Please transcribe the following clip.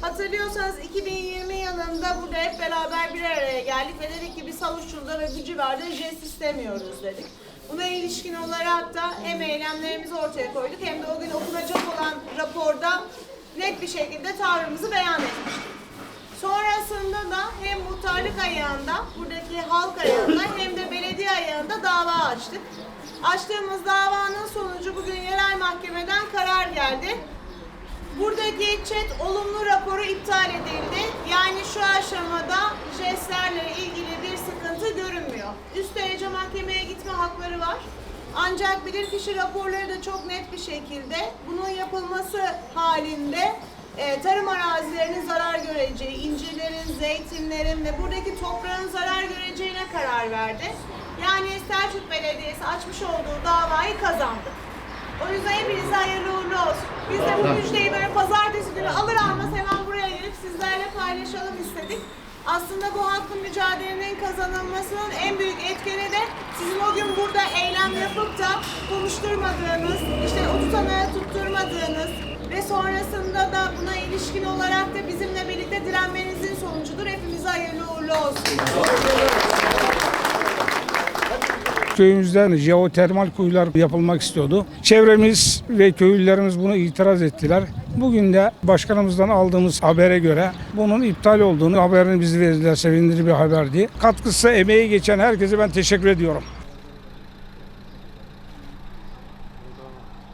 Hatırlıyorsanız 2020 yılında burada hep beraber bir araya geldik ve dedik ki biz havuç şurada ve civarda jest istemiyoruz dedik. Buna ilişkin olarak da hem ortaya koyduk hem de o gün okunacak olan raporda net bir şekilde tavrımızı beyan etmiştik. Muhtarlık ayağında, buradaki halk ayağında hem de belediye ayağında dava açtık. Açtığımız davanın sonucu bugün yerel mahkemeden karar geldi. Buradaki chat olumlu raporu iptal edildi. Yani şu aşamada jestlerle ilgili bir sıkıntı görünmüyor. Üst derece mahkemeye gitme hakları var. Ancak bilirkişi raporları da çok net bir şekilde bunun yapılması halinde e, tarım arazilerinin zarar incirlerin, zeytinlerin ve buradaki toprağın zarar göreceğine karar verdi. Yani Selçuk Belediyesi açmış olduğu davayı kazandı. O yüzden hepinize hayırlı uğurlu olsun. Biz de bu müjdeyi böyle pazartesi günü alır almaz hemen buraya gelip sizlerle paylaşalım istedik. Aslında bu hakkın mücadelenin kazanılmasının en büyük etkeni de sizin o gün burada eylem yapıp da konuşturmadığınız, işte o tutanağı tutturmadığınız ve sonrasında da buna ilişkin olarak da bizimle birlikte direnmenizin sonucudur. Hepimize hayırlı uğurlu olsun. Köyümüzden jeotermal kuyular yapılmak istiyordu. Çevremiz ve köylülerimiz bunu itiraz ettiler. Bugün de başkanımızdan aldığımız habere göre bunun iptal olduğunu haberini bizi verdiler. Sevindirici bir haberdi. Katkısı, emeği geçen herkese ben teşekkür ediyorum.